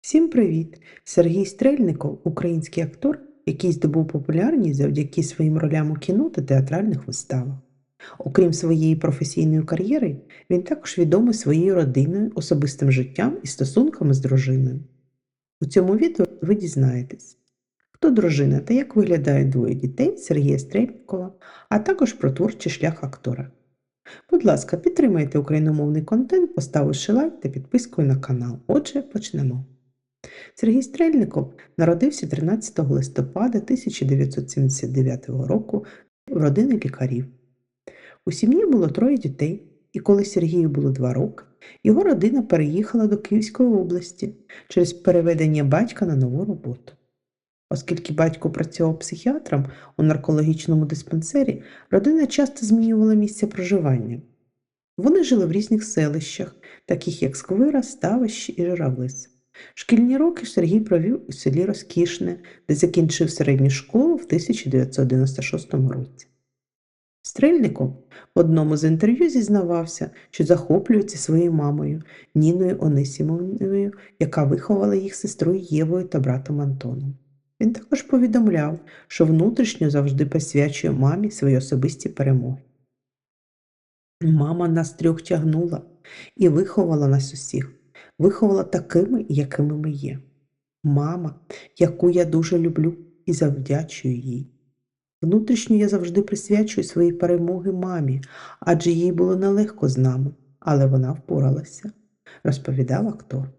Всім привіт! Сергій Стрельников український актор, який здобув популярність завдяки своїм ролям у кіно та театральних виставах. Окрім своєї професійної кар'єри, він також відомий своєю родиною, особистим життям і стосунками з дружиною. У цьому відео ви дізнаєтесь, хто дружина та як виглядають двоє дітей Сергія Стрельникова, а також про творчий шлях актора. Будь ласка, підтримайте україномовний контент, поставивши лайк та підпискою на канал. Отже, почнемо. Сергій Стрельников народився 13 листопада 1979 року в родини лікарів. У сім'ї було троє дітей, і коли Сергію було два роки, його родина переїхала до Київської області через переведення батька на нову роботу. Оскільки батько працював психіатром у наркологічному диспансері, родина часто змінювала місце проживання. Вони жили в різних селищах, таких як Сквира, Ставище і Журавлис. Шкільні роки Сергій провів у селі Розкішне, де закінчив середню школу в 1996 році. Стрельников в одному з інтерв'ю зізнавався, що захоплюється своєю мамою Ніною Онисімовною, яка виховала їх сестрою Євою та братом Антоном. Він також повідомляв, що внутрішньо завжди присвячує мамі свої особисті перемоги. Мама нас трьох тягнула і виховала нас усіх, виховала такими, якими ми є. Мама, яку я дуже люблю і завдячую їй. Внутрішньо я завжди присвячую свої перемоги мамі, адже їй було нелегко з нами, але вона впоралася, розповідав актор.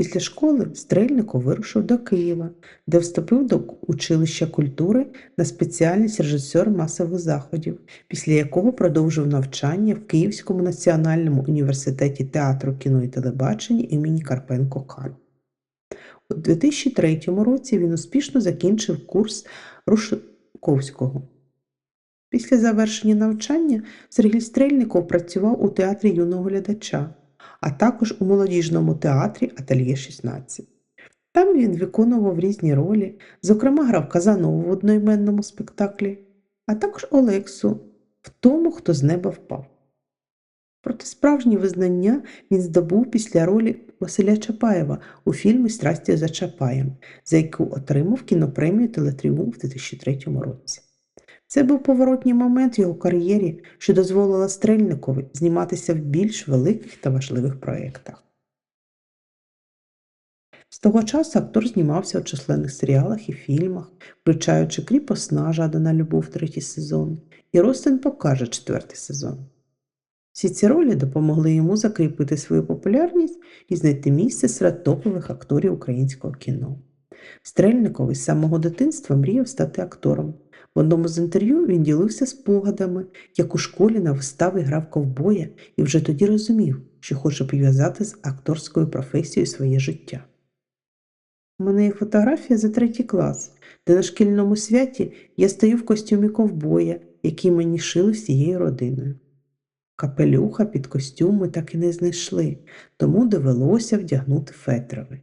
Після школи Стрельников вирушив до Києва, де вступив до училища культури на спеціальність режисер масових заходів, після якого продовжив навчання в Київському національному університеті театру кіно і телебачення імені Карпенко Карл. У 2003 році він успішно закінчив курс Рушковського. Після завершення навчання Сергій Стрельников працював у театрі юного глядача а також у молодіжному театрі Ательє 16. Там він виконував різні ролі, зокрема грав Казанову в одноіменному спектаклі, а також Олексу в тому, хто з неба впав. Проте справжнє визнання він здобув після ролі Василя Чапаєва у фільмі Страсті за Чапаєм, за яку отримав кінопремію Телетріумф у 2003 році. Це був поворотній момент в його кар'єрі, що дозволило Стрельникові зніматися в більш великих та важливих проєктах. З того часу актор знімався у численних серіалах і фільмах, включаючи кріпосна Жадана Любов третій сезон і Ростин покаже четвертий сезон. Всі ці ролі допомогли йому закріпити свою популярність і знайти місце серед топових акторів українського кіно. Стрельников із самого дитинства мріяв стати актором. В одному з інтерв'ю він ділився спогадами, як у школі на виставі грав ковбоя і вже тоді розумів, що хоче пов'язати з акторською професією своє життя. У мене є фотографія за третій клас, де на шкільному святі я стою в костюмі ковбоя, який мені шили всією родиною. Капелюха під костюм ми так і не знайшли, тому довелося вдягнути фетровий.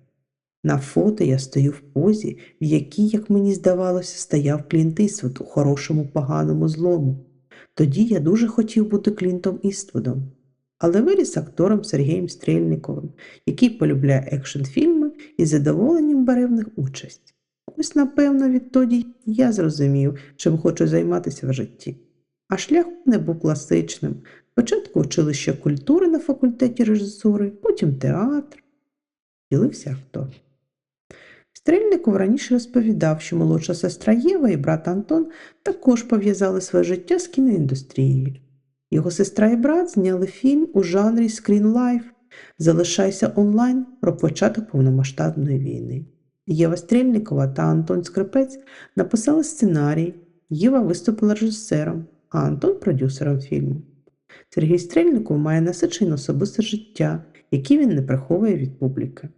На фото я стою в позі, в якій, як мені здавалося, стояв Клінт Іствуд у хорошому, поганому злому. Тоді я дуже хотів бути Клінтом Іствудом, але виріс актором Сергієм Стрельниковим, який полюбляє екшн фільми і задоволенням бере в них участь. Ось, напевно, відтоді я зрозумів, чим хочу займатися в житті. А шлях не був класичним. Спочатку училище культури на факультеті режисури, потім театр. Ділився актор. Стрельников раніше розповідав, що молодша сестра Єва і брат Антон також пов'язали своє життя з кіноіндустрією. Його сестра і брат зняли фільм у жанрі Life Залишайся онлайн про початок повномасштабної війни. Єва Стрельникова та Антон Скрипець написали сценарій, Єва виступила режисером, а Антон продюсером фільму. Сергій Стрельников має насичене особисте життя, яке він не приховує від публіки.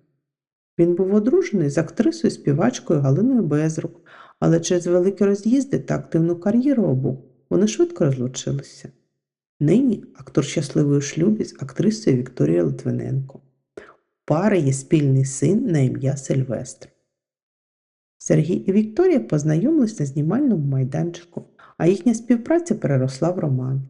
Він був одружений з актрисою співачкою Галиною Безрук, але через великі роз'їзди та активну кар'єру обох вони швидко розлучилися. Нині актор щасливий у шлюбі з актрисою Вікторією Литвиненко. У пари є спільний син на ім'я Сильвестр. Сергій і Вікторія познайомились на знімальному майданчику, а їхня співпраця переросла в роман.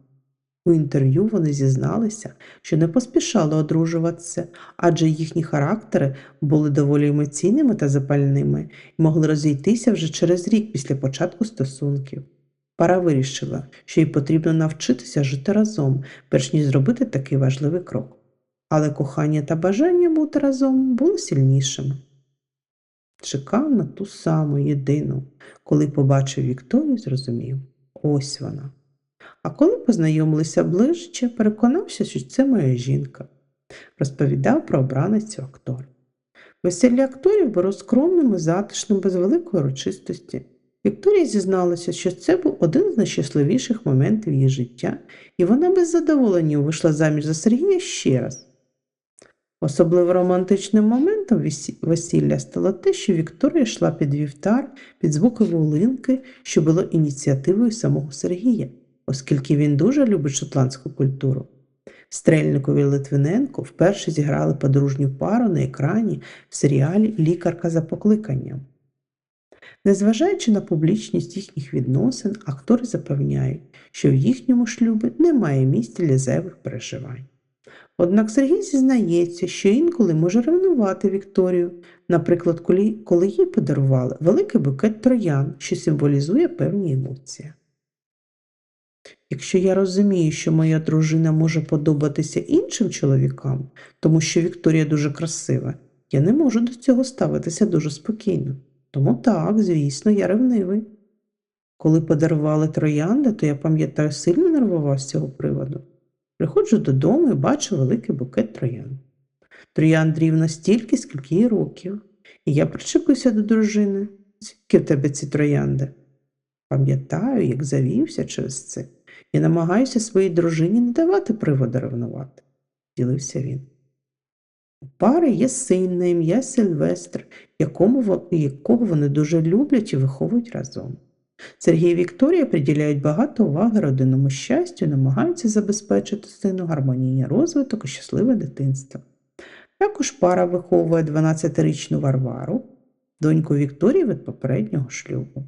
У інтерв'ю вони зізналися, що не поспішали одружуватися, адже їхні характери були доволі емоційними та запальними і могли розійтися вже через рік після початку стосунків. Пара вирішила, що їй потрібно навчитися жити разом, перш ніж зробити такий важливий крок. Але кохання та бажання бути разом були сильнішими. Чекав на ту саму єдину, коли побачив Вікторію, зрозумів ось вона. А коли познайомилися ближче, переконався, що це моя жінка, розповідав про обраницю актор. Весілля акторів було скромним і затишним, без великої урочистості. Вікторія зізналася, що це був один з найщасливіших моментів її життя, і вона без задоволення вийшла заміж за Сергія ще раз. Особливо романтичним моментом весі- весілля стало те, що Вікторія йшла під вівтар під звуки волинки, що було ініціативою самого Сергія, оскільки він дуже любить шотландську культуру. Стрельникові Литвиненко вперше зіграли подружню пару на екрані в серіалі Лікарка за покликанням. Незважаючи на публічність їхніх відносин, актори запевняють, що в їхньому шлюбі немає місця для зайвих переживань. Однак Сергій зізнається, що інколи може ревнувати Вікторію, наприклад, коли, їй подарували великий букет троян, що символізує певні емоції. Якщо я розумію, що моя дружина може подобатися іншим чоловікам, тому що Вікторія дуже красива, я не можу до цього ставитися дуже спокійно. Тому так, звісно, я ревнивий. Коли подарували троянди, то я пам'ятаю, сильно нервував з цього приводу. Приходжу додому і бачу великий букет троянд. Троянд рівно стільки, скільки їй років. І я причепився до дружини. Звідки в тебе ці троянди? Пам'ятаю, як завівся через це, і намагаюся своїй дружині не давати приводу ревнувати, ділився він. У пари є син на ім'я Сильвестр, якому, якого вони дуже люблять і виховують разом. Сергій і Вікторія приділяють багато уваги родинному щастю намагаються забезпечити сину гармонійний розвиток і щасливе дитинство. Також пара виховує 12-річну Варвару, доньку Вікторії від попереднього шлюбу.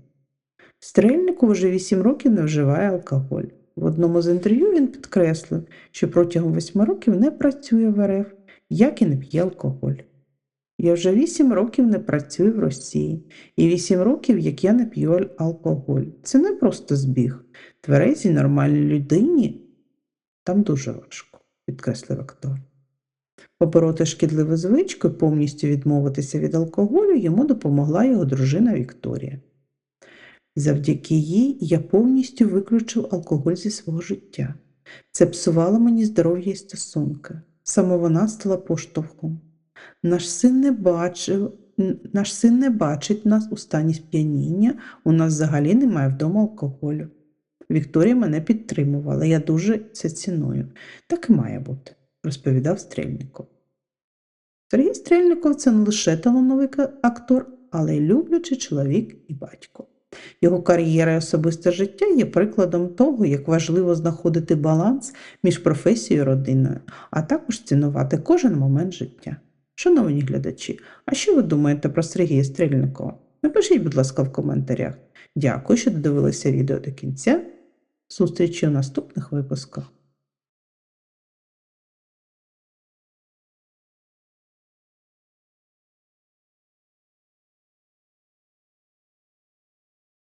Стрельников вже 8 років не вживає алкоголь. В одному з інтерв'ю він підкреслив, що протягом 8 років не працює в РФ, як і не п'є алкоголь. Я вже 8 років не працюю в Росії, і 8 років, як я не п'ю алкоголь. Це не просто збіг. Тверезій нормальній людині там дуже важко, підкреслив актор. Побороти шкідливу звичку і повністю відмовитися від алкоголю йому допомогла його дружина Вікторія. Завдяки їй я повністю виключив алкоголь зі свого життя. Це псувало мені здоров'я і стосунки. Саме вона стала поштовхом. Наш син не бачив, наш син не бачить нас у стані сп'яніння, у нас взагалі немає вдома алкоголю. Вікторія мене підтримувала, я дуже це ціную. Так і має бути, розповідав Стрельников. Сергій Стрельников це не лише талановитий актор, але й люблячий чоловік і батько. Його кар'єра і особисте життя є прикладом того, як важливо знаходити баланс між професією і родиною, а також цінувати кожен момент життя. Шановні глядачі, а що ви думаєте про Сергія Стрельникова? Напишіть, будь ласка, в коментарях. Дякую, що додивилися відео до кінця. Зустрічі у наступних випусках.